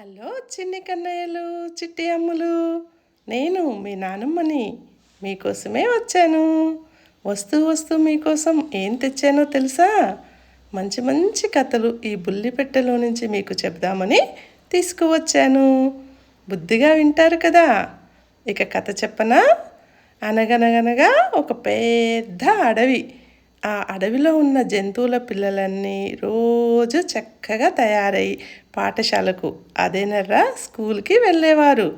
Hello చిన్ని కన్నయ్యలు చిట్టి అమ్ములు. నేను మీ నానమ్మని మీకోసమే వచ్చాను. వస్తూ వస్తూ మీకోసం ఏం తెచ్చానో తెలుసా? మంచి మంచి కథలు ఈ బుల్లిపెట్టెలో నుంచి మీకు చెప్దామని తీసుకువచ్చాను. బుద్ధిగా వింటారు కదా? ఇక కథ చెప్పనా? అనగనగనగా ఒక పెద్ద అడవి. ఆ అడవిలో ఉన్న జంతువుల పిల్లలన్నీ రోజు చక్కగా తయారై పాఠశాలకు అదేనర్రా స్కూల్కి వెళ్ళేవారు.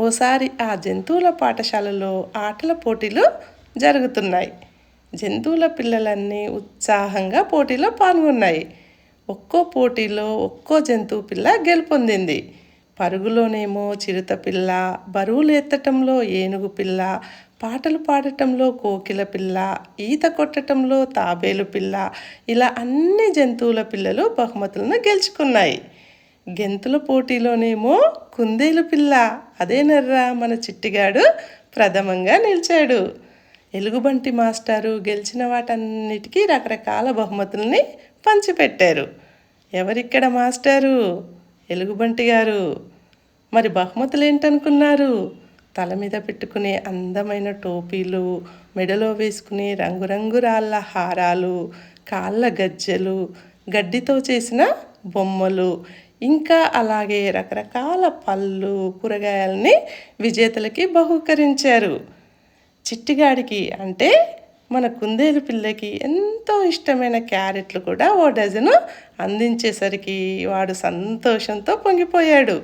ఓసారి ఆ జంతువుల పాఠశాలలో ఆటల పోటీలు జరుగుతున్నాయి. జంతువుల పిల్లలన్నీ ఉత్సాహంగా పోటీలో పాల్గొన్నాయి. ఒక్కో పోటీలో ఒక్కో జంతువు పిల్ల గెలుపొందింది. పరుగులోనేమో చిరుత పిల్ల బరువులు ఎత్తటంలో ఏనుగు పిల్ల పాటలు పాడటంలో కోకిల పిల్ల ఈత కొట్టటంలో తాబేలు పిల్ల ఇలా అన్ని జంతువుల పిల్లలు బహుమతులను గెలుచుకున్నాయి. గెంతుల పోటీలోనేమో కుందేలు పిల్ల అదేనర్రా మన చిట్టిగాడు ప్రథమంగా నిలిచాడు. ఎలుగుబంటి మాస్టారు గెలిచిన వాటన్నిటికీ రకరకాల బహుమతుల్ని పంచిపెట్టారు. ఎవరిక్కడ మాస్టారు? ఎలుగుబంటి గారు. మరి బహుమతులు ఏంటనుకున్నారు తల మీద పెట్టుకునే అందమైన టోపీలు మెడలో వేసుకునే రంగురంగు రాళ్ళ హారాలు కాళ్ళ గజ్జెలు గడ్డితో చేసిన బొమ్మలు ఇంకా అలాగే రకరకాల పళ్ళు కూరగాయలని విజేతలకి బహుకరించారు. చిట్టిగాడికి అంటే మన కుందేలు పిల్లకి ఎంతో ఇష్టమైన క్యారెట్లు కూడా ఓ డజను అందించేసరికి వాడు సంతోషంతో పొంగిపోయాడు.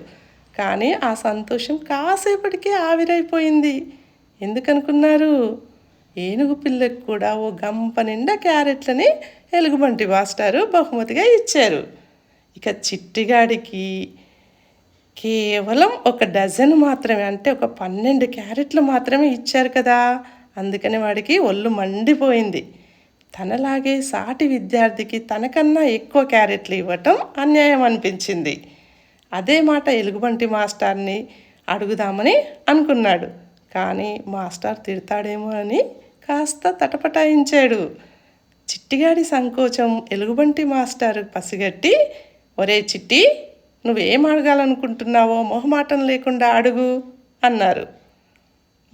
కానీ ఆ సంతోషం కాసేపటికే ఆవిరైపోయింది. ఎందుకనుకున్నారు? ఏనుగు పిల్లకి కూడా ఓ గంప నిండా క్యారెట్లని ఎలుగుబంటి మాస్టారు బహుమతిగా ఇచ్చారు. ఇక చిట్టిగాడికి కేవలం ఒక డజన్ మాత్రమే అంటే ఒక పన్నెండు క్యారెట్లు మాత్రమే ఇచ్చారు కదా. అందుకని వాడికి ఒళ్ళు మండిపోయింది. తనలాగే సాటి విద్యార్థికి తనకన్నా ఎక్కువ క్యారెట్లు ఇవ్వటం అన్యాయం అనిపించింది. అదే మాట ఎలుగుబంటి మాస్టర్ని అడుగుదామని అనుకున్నాడు. కానీ మాస్టర్ తిడతాడేమో అని కాస్త తటపటాయించాడు. చిట్టిగాడి సంకోచం ఎలుగుబంటి మాస్టర్ పసిగట్టి ఒరే చిట్టి నువ్వేం అడగాలనుకుంటున్నావో మొహమాటం లేకుండా అడుగు అన్నారు.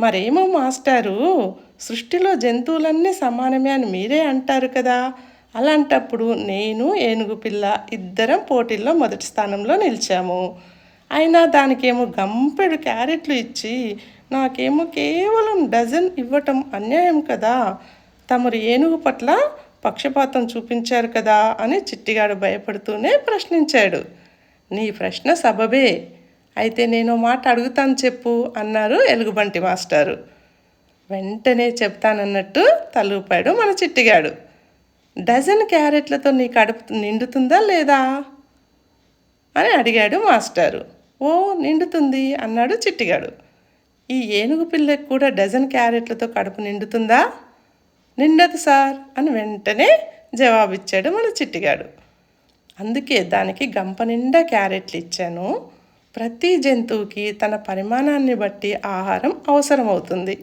మరేమో మాస్టారు సృష్టిలో జంతువులన్నీ సమానమే అని మీరే అంటారు కదా అలాంటప్పుడు నేను ఏనుగు పిల్ల ఇద్దరం పోటీల్లో మొదటి స్థానంలో నిలిచాము. అయినా దానికేమో గంపెడు క్యారెట్లు ఇచ్చి నాకేమో కేవలం డజన్ ఇవ్వటం అన్యాయం కదా. తమరు ఏనుగు పట్ల పక్షపాతం చూపించారు కదా అని చిట్టిగాడు భయపడుతూనే ప్రశ్నించాడు. నీ ప్రశ్న సబబే. అయితే నేను మాట అడుగుతాను చెప్పు అన్నారు ఎలుగుబంటి మాస్టారు. వెంటనే చెప్తానన్నట్టు తలూపాడు మన చిట్టిగాడు. డజన్ క్యారెట్లతో నీ కడుపు నిండుతుందా లేదా? అని అడిగాడు మాస్టారు. ఓ నిండుతుంది అన్నాడు చిట్టిగాడు. ఈ ఏనుగు పిల్లకి కూడా డజన్ క్యారెట్లతో కడుపు నిండుతుందా? నిండదు సార్ అని వెంటనే జవాబిచ్చాడు మన చిట్టిగాడు. అందుకే దానికి గంప నిండా క్యారెట్లు ఇచ్చాను. ప్రతి జంతువుకి తన పరిమాణాన్ని బట్టి ఆహారం అవసరమవుతుంది.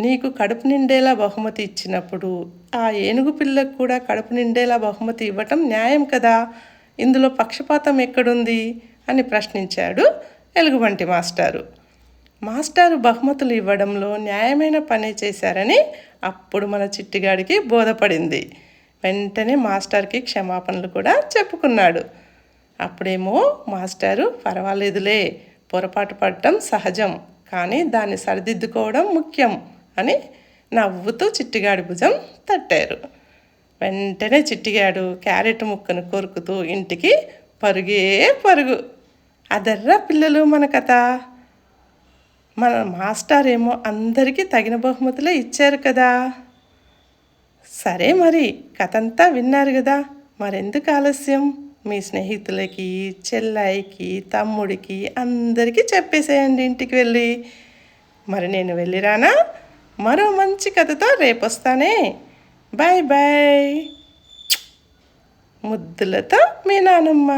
నీకు కడుపు నిండేలా బహుమతి ఇచ్చినప్పుడు ఆ ఏనుగు పిల్లకు కూడా కడుపు నిండేలా బహుమతి ఇవ్వటం న్యాయం కదా? ఇందులో పక్షపాతం ఎక్కడుంది? అని ప్రశ్నించాడు ఎలుగుబంటి మాస్టారు. మాస్టారు బహుమతులు ఇవ్వడంలో న్యాయమైన పని చేశారని అప్పుడు మన చిట్టిగాడికి బోధపడింది. వెంటనే మాస్టర్కి క్షమాపణలు కూడా చెప్పుకున్నాడు. అప్పుడేమో మాస్టారు పర్వాలేదులే పొరపాటు పడటం సహజం కానీ దాన్ని సరిదిద్దుకోవడం ముఖ్యం. అని నవ్వుతూ చిట్టిగాడి భుజం తట్టారు. వెంటనే చిట్టిగాడు క్యారెట్ ముక్కను కొరుకుతూ ఇంటికి పరుగే పరుగు. అదర్రా పిల్లలు మన కథ. మన మాస్టర్ ఏమో అందరికీ తగిన బహుమతులే ఇచ్చారు కదా. సరే మరి కథ అంతా విన్నారు కదా. మరెందుకు ఆలస్యం? మీ స్నేహితులకి చెల్లాయికి తమ్ముడికి అందరికీ చెప్పేసేయండి ఇంటికి వెళ్ళి. మరి నేను వెళ్ళిరానా? మరో మంచి కథతో రేపొస్తానే. Bye bye. ముద్దులతో మీ నానమ్మ.